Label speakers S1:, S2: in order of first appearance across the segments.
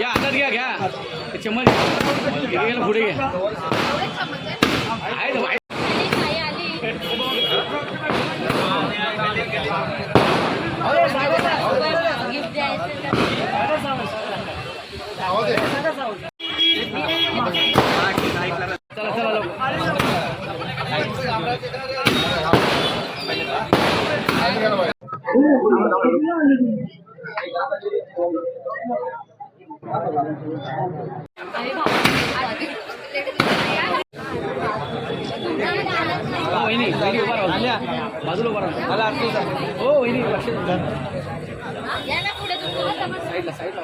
S1: या हातात घ्या घ्या ते चम्मच घ्या गेलं पुढे घ्या आहे ना आहे. बाजूला उभा राहा मला हो वहिनी लक्ष द्या. साईडला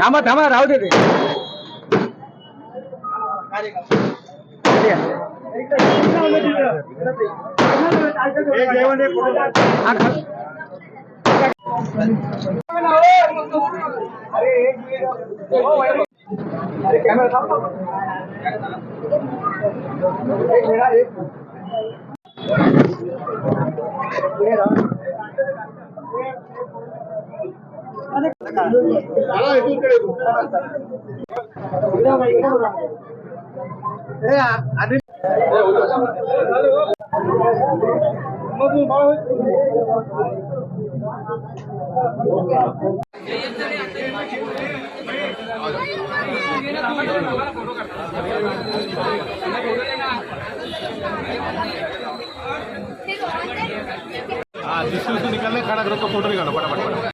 S1: थांबा थांबा राहू दे ते.
S2: हाँ जिसको उसको खड़ा है, खाना ग्रुप फोटो निकालो फटाफट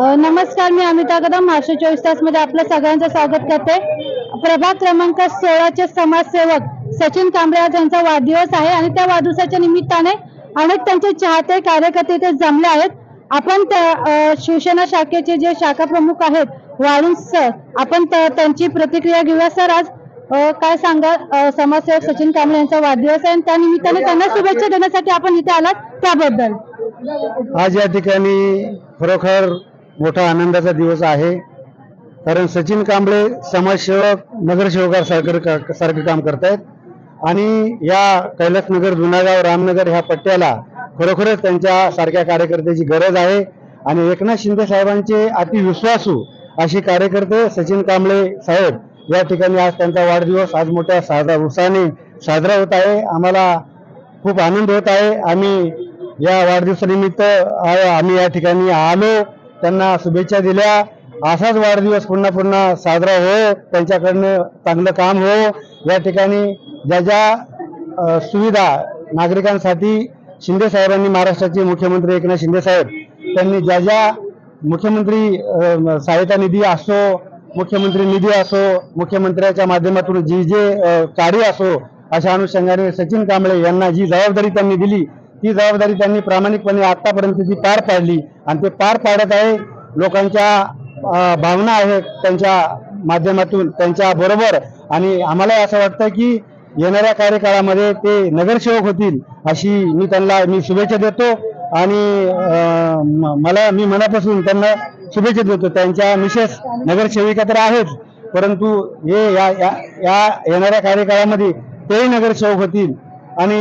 S3: नमस्कार मी अमिता कदम महाराष्ट्र चोवीस तासमध्ये आपलं सगळ्यांचं स्वागत करते. प्रभाग क्रमांक सोळाचे समाजसेवक सचिन कांबळे आज यांचा वाढदिवस आहे आणि त्या वाढदिवसाच्या निमित्ताने अनेक त्यांचे चाहते कार्यकर्ते इथे जमले आहेत. आपण त्या शिवसेना शाखेचे जे शाखा प्रमुख आहेत वाळूंज सर आपण त्यांची प्रतिक्रिया घेऊया. सर आज काय सांगा समाजसेवक सचिन कांबळे यांचा वाढदिवस आहे आणि त्या निमित्ताने त्यांना शुभेच्छा देण्यासाठी आपण इथे आलात त्याबद्दल.
S4: आज या ठिकाणी खरोखर मोठा आनंदाचा दिवस आहे. कारण सचिन कांबळे समाजसेवक नगरसेवकासारखं सारखं काम करतायत. आणि या कैलासनगर जुनागाव रामनगर ह्या पट्ट्याला खरोखरच त्यांच्या सारख्या कार्यकर्त्याची गरज आहे. आणि एकनाथ शिंदे साहेबांचे अतिविश्वासू अशी कार्यकर्ते सचिन कांबळे साहेब या ठिकाणी आज त्यांचा वाढदिवस आज मोठ्या साजरा उत्साहाने साजरा होत आहे. आम्हाला खूप आनंद होत आहे. आम्ही या वाढदिवसानिमित्त आम्ही या ठिकाणी आलो. त्यांना शुभेच्छा दिल्या. असाच वाढदिवस पुन्हा पुन्हा साजरा हो. त्यांच्याकडनं चांगलं काम हो. या ठिकाणी ज्या ज्या सुविधा नागरिकांसाठी शिंदे साहेबांनी महाराष्ट्राचे मुख्यमंत्री एकनाथ शिंदे साहेब त्यांनी ज्या ज्या मुख्यमंत्री सहायता निधी असो मुख्यमंत्री निधी असो मुख्यमंत्र्याच्या माध्यमातून जी जे कार्य असो अशा अनुषंगाने सचिन कांबळे यांना जी जबाबदारी त्यांनी दिली ती जबाबदारी त्यांनी प्रामाणिकपणे आतापर्यंत ती पार पाडली. आणि ते पार पाडत आहे लोकांच्या भावना आहेत त्यांच्या माध्यमातून त्यांच्या बरोबर. आणि आम्हाला असं वाटतं की येणाऱ्या कार्यकाळामध्ये ते नगरसेवक होतील अशी मी त्यांना मी शुभेच्छा देतो. आणि म- मला मी मनापासून त्यांना शुभेच्छा देतो. त्यांच्या मिसेस नगरसेविका तर आहेच परंतु हे या या या येणाऱ्या कार्यकाळामध्ये तेही नगरसेवक होतील. आणि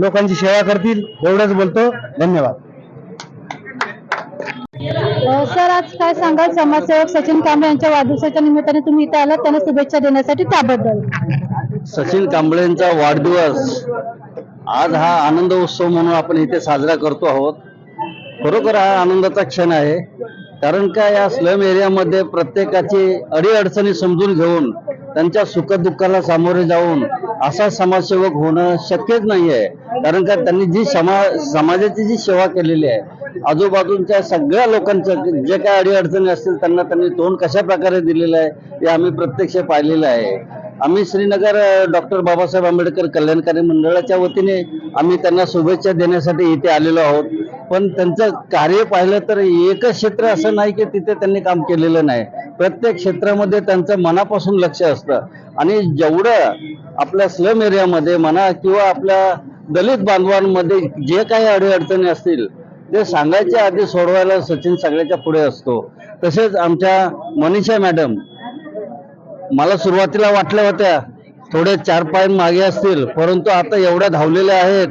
S4: लोकांची सेवा करतील एवढंच बोलतो. धन्यवाद.
S3: सर आज काय सांगाल? समाजसेवक सचिन कांबळे यांच्या वाढदिवसाच्या निमित्ताने तुम्ही इथे आलात. त्यांना शुभेच्छा देण्यासाठी त्याबद्दल.
S5: सचिन कांबळेंचा वाढदिवस आज हा आनंद उत्सव म्हणून आपण इथे साजरा करतो आहोत. खरोखर हा आनंदाचा क्षण आहे. कारण का या स्लम एरियामध्ये प्रत्येकाची अडीअडचणी समजून घेऊन त्यांच्या सुखदुःखाला सामोरे जाऊन असा समाजसेवक होणं शक्यच नाही आहे कारण का त्यांनी जी समा समाजाची जी सेवा केलेली आहे आजूबाजूच्या सगळ्या लोकांचं जे काय अडीअडचणी असतील त्यांना त्यांनी तोंड कशा प्रकारे दिलेलं आहे हे आम्ही प्रत्यक्ष पाहिलेलं आहे. आम्ही श्रीनगर डॉक्टर बाबासाहेब आंबेडकर कल्याणकारी मंडळाच्या वतीने आम्ही त्यांना शुभेच्छा देण्यासाठी इथे आलेलो आहोत. पण त्यांचं कार्य पाहिलं तर एकच क्षेत्र असं नाही की तिथे त्यांनी काम केलेलं नाही. प्रत्येक क्षेत्रामध्ये त्यांचं मनापासून लक्ष असतं. आणि जेवढं आपल्या स्लम एरियामध्ये म्हणा किंवा आपल्या दलित बांधवांमध्ये जे काही अडीअडचणी असतील ते सांगायच्या आधी सोडवायला सचिन सगळ्याच्या पुढे असतो. तसेच आमच्या मनीषा मॅडम मला सुरुवातीला वाटल्या होत्या थोडे चार पाय मागे असतील परंतु आता एवढ्या धावलेल्या आहेत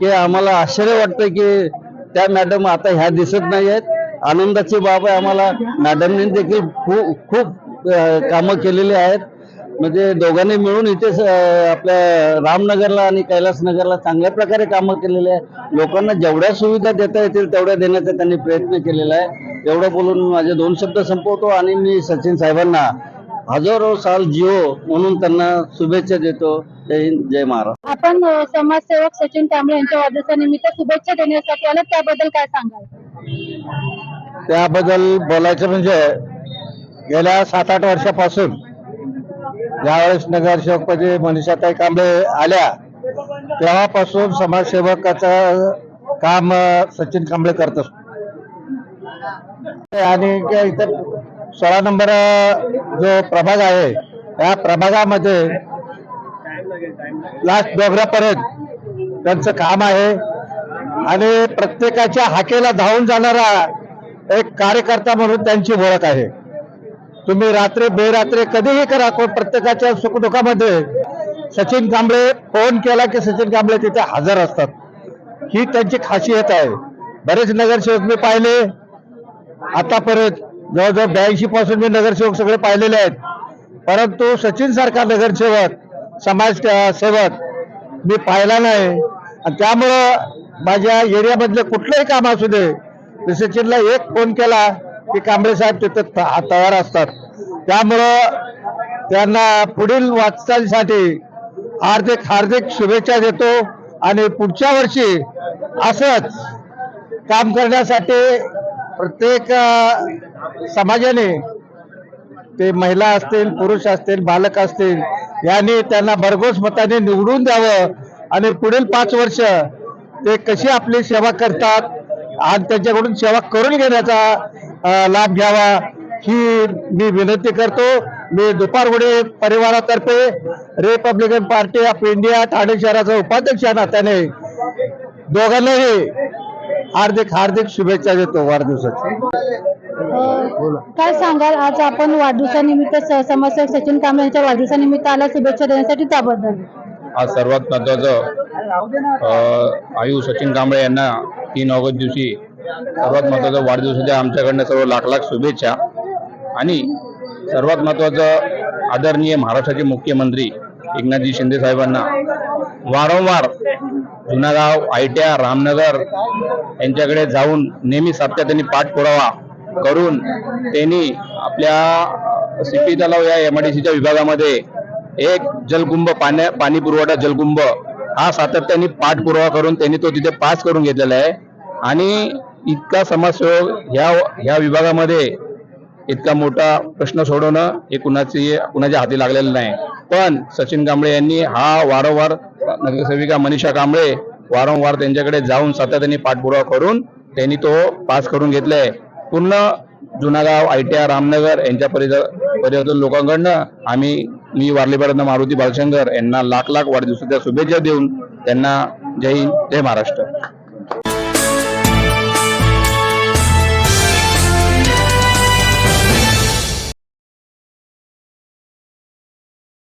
S5: की आम्हाला आश्चर्य वाटतं की त्या मॅडम आता ह्या दिसत नाही आहेत आनंदाची बाब आहे आम्हाला. मॅडमने देखील खूप खूप कामं केलेली आहेत. म्हणजे दोघांनी मिळून इथे आपल्या रामनगरला आणि कैलासनगरला चांगल्या प्रकारे कामं केलेली आहे लोकांना जेवढ्या सुविधा देता येतील तेवढ्या देण्याचा त्यांनी प्रयत्न केलेला आहे. एवढं बोलून माझे दोन शब्द संपवतो आणि मी सचिन साहेबांना हजारो साल जिओ म्हणून त्यांना शुभेच्छा देतो. जय हिंद जय महाराष्ट्र.
S3: आपण समाजसेवक सचिन कांबळे यांच्या वाढदिवसानिमित्त शुभेच्छा देण्यासाठी आलात त्याबद्दल काय सांगाल?
S4: त्याबद्दल बोलायचं म्हणजे गेल्या सात आठ वर्षापासून ज्यावेळेस नगरसेवकपदी मनीषाताई कांबळे आल्या तेव्हापासून समाजसेवकाचं काम सचिन कांबळे करत असतो. आणि इथं सोळा नंबर जो प्रभाग आहे त्या प्रभागामध्ये लास्ट डोंगरापर्यंत त्यांचं काम आहे. आणि प्रत्येकाच्या हाकेला धावून जाणारा एक कार्यकर्ता म्हणून त्यांची ओळख आहे. तुम्ही रात्री बेरात्री कधीही करा कोण प्रत्येकाच्या सुखदुःखामध्ये सचिन कांबळे फोन केला की सचिन कांबळे तिथे हजर असतात. ही त्यांची खासियत आहे. बरेच नगरसेवक मी पाहिले. आतापर्यंत जवळजवळ ब्याऐंशी पासून मी नगरसेवक सगळे पाहिलेले आहेत. परंतु सचिन सारखा नगरसेवक समाज सेवक मी पाहिला नाही. आणि त्यामुळं माझ्या एरियामधले कुठलंही काम असू दे तर सचिनला एक फोन केला की कांबळे साहेब तिथं त- तयार असतात. त्यामुळं त्यांना पुढील वाटचालीसाठी हार्दिक हार्दिक शुभेच्छा देतो. आणि पुढच्या वर्षी असंच काम करण्यासाठी प्रत्येक समाजाने ते महिला असतील पुरुष असतील बालक असतील यांनी त्यांना भरघोस मताने निवडून द्यावं आणि पुढील पाच वर्ष ते कशी आपली सेवा करतात आणि त्यांच्याकडून सेवा करून घेण्याचा लाभ घ्यावा ही मी विनंती करतो. मी दुपारगुडे परिवारातर्फे republican party of India Thane शहराचा उपाध्यक्ष या नात्याने दोघांनाही हार्दिक हार्दिक शुभेच्छा देतो वाढदिवसाची.
S3: काय सांगाल? आज आपण वाढदिवसानिमित्त समाजसेवक सचिन कांबळे यांच्या वाढदिवसानिमित्त आला शुभेच्छा देण्यासाठी त्याबद्दल.
S2: आज सर्वात महत्वाचं अ, आयु सचिन कांबळे यांना तीन ऑगस्ट दिवशी सर्वात महत्वाचं वाढदिवसाच्या आमच्याकडनं सर्व लाख लाख शुभेच्छा. आणि सर्वात महत्वाचं आदरणीय महाराष्ट्राचे मुख्यमंत्री एकनाथजी शिंदे साहेबांना वारंवार जुनागाव आयट्या रामनगर यांच्याकडे जाऊन नेहमी सातत्याने पाठपुरावा करून त्यांनी आपल्या सिपी तलाव या एम एमआयडीसीच्या विभागामध्ये एक जलकुंभ पाण्या पाणी पुरवठा जलकुंभ हा सातत्याने पाठपुरावा करून त्यांनी तो तिथे पास करून घेतलेला आहे. आणि इतका समाजसेवक ह्या ह्या विभागामध्ये इतका मोठा प्रश्न सोडवणं हे कुणाची कुणाच्या हाती लागलेलं नाही. पण सचिन कांबळे यांनी हा वारंवार नगरसेविका मनीषा कांबळे वारंवार त्यांच्याकडे जाऊन सातत्याने पाठपुरावा करून त्यांनी तो पास करून घेतलाय. पूर्ण जुनागाव आयटीआर रामनगर यांच्या परिसर परिसरातील लोकांकडनं आम्ही मी वारलीपर्यंत मारुती बालशंकर यांना लाख लाख वाढदिवसाच्या शुभेच्छा देऊन त्यांना जय हिंद जय महाराष्ट्र.